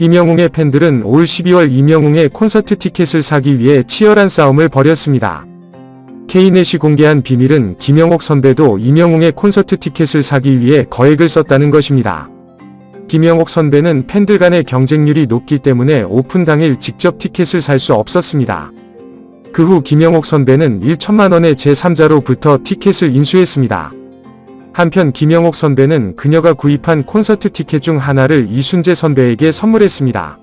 이명웅의 팬들은 올 12월 이명웅의 콘서트 티켓을 사기 위해 치열한 싸움을 벌였습니다. K넷이 공개한 비밀은 김영옥 선배도 이명웅의 콘서트 티켓을 사기 위해 거액을 썼다는 것입니다. 김영옥 선배는 팬들 간의 경쟁률이 높기 때문에 오픈 당일 직접 티켓을 살 수 없었습니다. 그 후 김영옥 선배는 1천만 원의 제3자로부터 티켓을 인수했습니다. 한편 김영옥 선배는 그녀가 구입한 콘서트 티켓 중 하나를 이순재 선배에게 선물했습니다.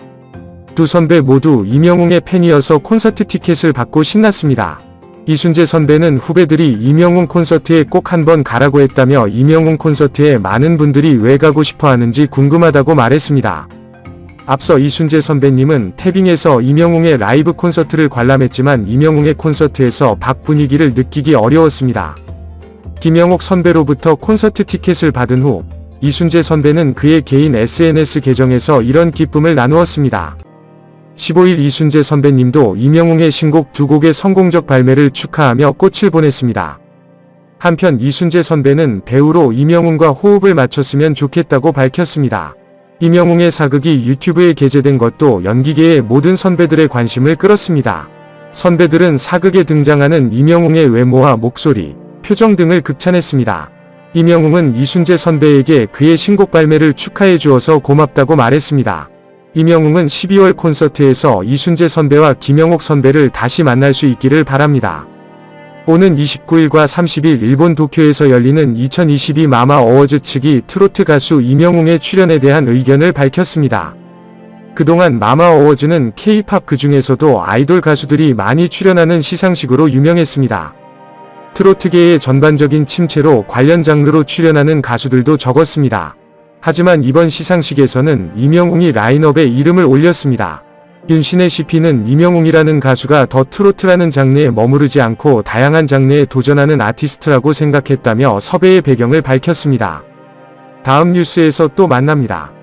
두 선배 모두 이명웅의 팬이어서 콘서트 티켓을 받고 신났습니다. 이순재 선배는 후배들이 이명웅 콘서트에 꼭 한번 가라고 했다며 이명웅 콘서트에 많은 분들이 왜 가고 싶어 하는지 궁금하다고 말했습니다. 앞서 이순재 선배님은 태빙에서 이명웅의 라이브 콘서트를 관람했지만 이명웅의 콘서트에서 박 분위기를 느끼기 어려웠습니다. 김영옥 선배로부터 콘서트 티켓을 받은 후 이순재 선배는 그의 개인 SNS 계정에서 이런 기쁨을 나누었습니다. 15일 이순재 선배님도 이명웅의 신곡 두 곡의 성공적 발매를 축하하며 꽃을 보냈습니다. 한편 이순재 선배는 배우로 이명웅과 호흡을 맞췄으면 좋겠다고 밝혔습니다. 이명웅의 사극이 유튜브에 게재된 것도 연기계의 모든 선배들의 관심을 끌었습니다. 선배들은 사극에 등장하는 이명웅의 외모와 목소리, 표정 등을 극찬했습니다. 이명웅은 이순재 선배에게 그의 신곡 발매를 축하해 주어서 고맙다고 말했습니다. 이명웅은 12월 콘서트에서 이순재 선배와 김영옥 선배를 다시 만날 수 있기를 바랍니다. 오는 29일과 30일 일본 도쿄에서 열리는 2022 마마 어워즈 측이 트로트 가수 이명웅의 출연에 대한 의견을 밝혔습니다. 그동안 마마 어워즈는 K-팝 그 중에서도 아이돌 가수들이 많이 출연하는 시상식으로 유명했습니다. 트로트계의 전반적인 침체로 관련 장르로 출연하는 가수들도 적었습니다. 하지만 이번 시상식에서는 이명웅이 라인업에 이름을 올렸습니다. 윤신의 CP는 이명웅이라는 가수가 더 트로트라는 장르에 머무르지 않고 다양한 장르에 도전하는 아티스트라고 생각했다며 섭외의 배경을 밝혔습니다. 다음 뉴스에서 또 만납니다.